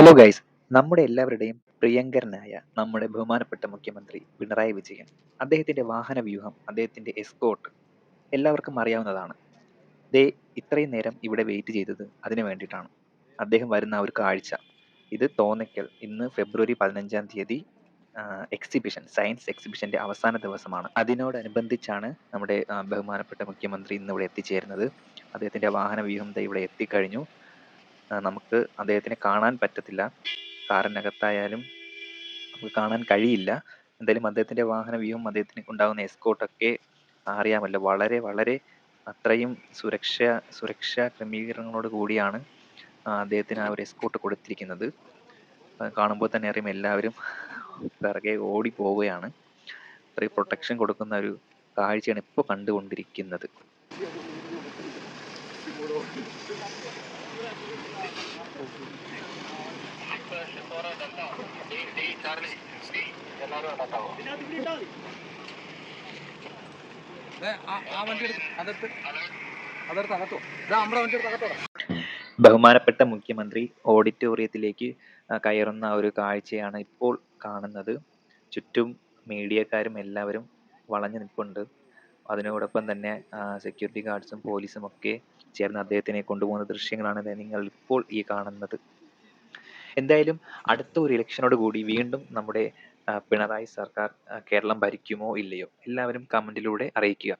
Hello guys നമ്മുടെ എല്ലാവരുടെയും പ്രിയങ്കരനായ നമ്മുടെ ബഹുമാനപ്പെട്ട മുഖ്യമന്ത്രി പിണറായി വിജയൻ അദ്ദേഹത്തിന്റെ വാഹന വ്യൂഹം അദ്ദേഹത്തിന്റെ എസ്കോട്ട് എല്ലാവർക്കും അറിയാവുന്നതാണ്. ദേ ഇത്രയും നേരം ഇവിടെ വെയിറ്റ് ചെയ്തത് അതിനു വേണ്ടിയിട്ടാണ്. അദ്ദേഹം വരുന്ന ആ ഒരു കാഴ്ച. ഇത് തോന്നയ്ക്കൽ. ഇന്ന് ഫെബ്രുവരി പതിനഞ്ചാം തീയതി എക്സിബിഷൻ സയൻസ് എക്സിബിഷന്റെ അവസാന ദിവസമാണ്. അതിനോടനുബന്ധിച്ചാണ് നമ്മുടെ ബഹുമാനപ്പെട്ട മുഖ്യമന്ത്രി ഇന്ന് ഇവിടെ എത്തിച്ചേരുന്നത്. അദ്ദേഹത്തിന്റെ വാഹന വ്യൂഹം ഇവിടെ എത്തിക്കഴിഞ്ഞു. നമുക്ക് അദ്ദേഹത്തിനെ കാണാൻ പറ്റത്തില്ല. കാറിനകത്തായാലും നമുക്ക് കാണാൻ കഴിയില്ല. എന്തായാലും അദ്ദേഹത്തിന്റെ വാഹന വ്യൂഹം അദ്ദേഹത്തിന് ഉണ്ടാകുന്ന എസ്കോട്ടൊക്കെ അറിയാമല്ലോ. വളരെ വളരെ അത്രയും സുരക്ഷ സുരക്ഷാ ക്രമീകരണങ്ങളോട് കൂടിയാണ് അദ്ദേഹത്തിന് ആ ഒരു എസ്കോട്ട് കൊടുത്തിരിക്കുന്നത്. കാണുമ്പോൾ തന്നെ അറിയും എല്ലാവരും പിറകെ ഓടി പോവുകയാണ് അത്രയും പ്രൊട്ടക്ഷൻ കൊടുക്കുന്ന ഒരു കാഴ്ചയാണ് ഇപ്പോൾ കണ്ടുകൊണ്ടിരിക്കുന്നത് ദേ, ആ- ആ വണ്ടി എടുത്ത് അതെടുത്ത് അതെടുത്ത് അകത്തോ ഇതാ നമ്മുടെ വണ്ടി എടുത്ത് അകത്തോടാ ബഹുമാനപ്പെട്ട മുഖ്യമന്ത്രി ഓഡിറ്റോറിയത്തിലേക്ക് കയറുന്ന ഒരു കാഴ്ചയാണ് ഇപ്പോൾ കാണുന്നത്. ചുറ്റും മീഡിയക്കാരും എല്ലാവരും വളഞ്ഞു നിൽപ്പുണ്ട്. അതിനോടൊപ്പം തന്നെ സെക്യൂരിറ്റി ഗാർഡ്സും പോലീസും ഒക്കെ ചേർന്ന് അദ്ദേഹത്തിനെ കൊണ്ടുപോകുന്ന ദൃശ്യങ്ങളാണ് നിങ്ങൾ ഇപ്പോൾ ഈ കാണുന്നത്. എന്തായാലും അടുത്ത ഒരു ഇലക്ഷനോട് കൂടി വീണ്ടും നമ്മുടെ പിണറായി സർക്കാർ കേരളം ഭരിക്കുമോ ഇല്ലയോ എല്ലാവരും കമന്റിലൂടെ അറിയിക്കുക.